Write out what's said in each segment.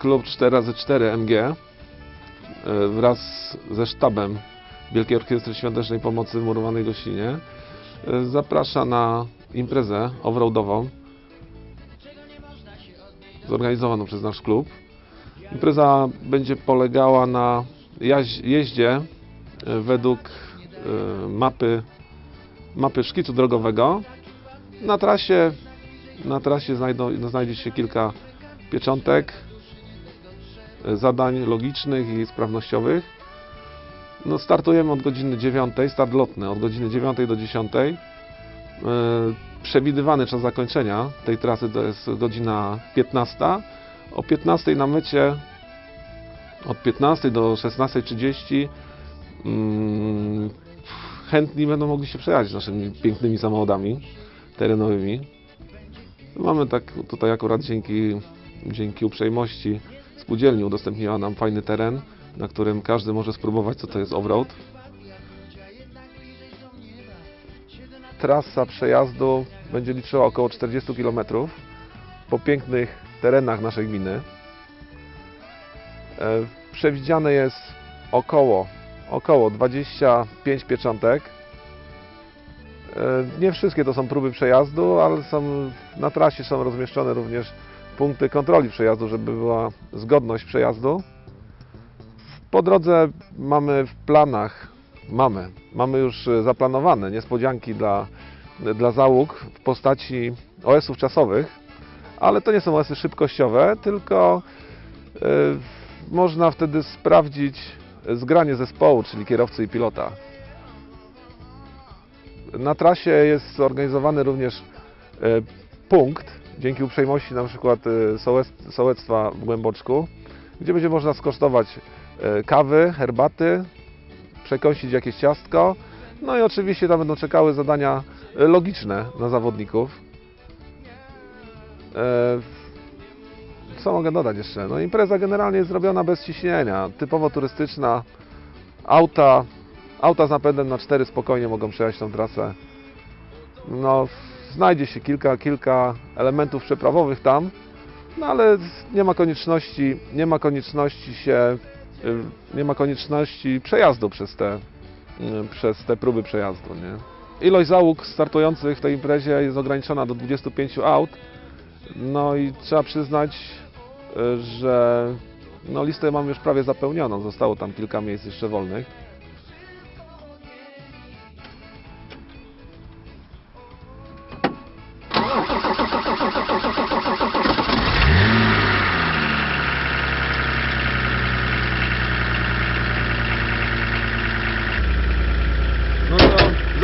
klub 4x4 MG e, wraz ze sztabem Wielkiej Orkiestry Świątecznej Pomocy w Murowanej Gościnie e, zaprasza na imprezę offroadową zorganizowaną przez nasz klub. Impreza będzie polegała na jeździe e, według mapy, mapy szkicu drogowego. Na trasie, na trasie znajdą, znajdzie się kilka pieczątek, zadań logicznych i sprawnościowych. No, startujemy od godziny 9, start lotny od godziny 9 do 10. E, Przewidywany czas zakończenia tej trasy to jest godzina 15. O 15 na mecie od 15 do 16.30 mm, chętni będą mogli się przejechać naszymi pięknymi samochodami terenowymi. Mamy tak tutaj akurat dzięki, dzięki uprzejmości spółdzielni udostępniła nam fajny teren, na którym każdy może spróbować co to jest offroad. Trasa przejazdu będzie liczyła około 40 km po pięknych terenach naszej gminy. E, Przewidziane jest około, około 25 pieczątek. E, Nie wszystkie to są próby przejazdu, ale są, na trasie są rozmieszczone również punkty kontroli przejazdu, żeby była zgodność przejazdu. Po drodze mamy w planach, mamy, mamy już e, zaplanowane niespodzianki dla, dla załóg w postaci OS-ów czasowych, ale to nie są OS-y szybkościowe, tylko e, można wtedy sprawdzić zgranie zespołu, czyli kierowcy i pilota. Na trasie jest zorganizowany również e, punkt, dzięki uprzejmości na przykład sołec- sołectwa w Głęboczku, gdzie będzie można skosztować e, kawy, herbaty, przekąsić jakieś ciastko, no i oczywiście tam będą czekały zadania e, logiczne na zawodników. Co mogę dodać jeszcze? No impreza generalnie jest zrobiona bez ciśnienia, typowo turystyczna. Auta, auta z napędem na 4 spokojnie mogą przejechać tą trasę. No, znajdzie się kilka, kilka elementów przeprawowych tam, no ale nie ma konieczności, nie ma konieczności się, y, nie ma konieczności przejazdu przez te, y, przez te próby przejazdu, nie? Ilość załóg startujących w tej imprezie jest ograniczona do 25 aut. No i trzeba przyznać, y, że no listę mamy już prawie zapełnioną. Zostało tam kilka miejsc jeszcze wolnych.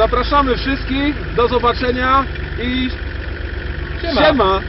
Zapraszamy wszystkich, do zobaczenia i siema. siema.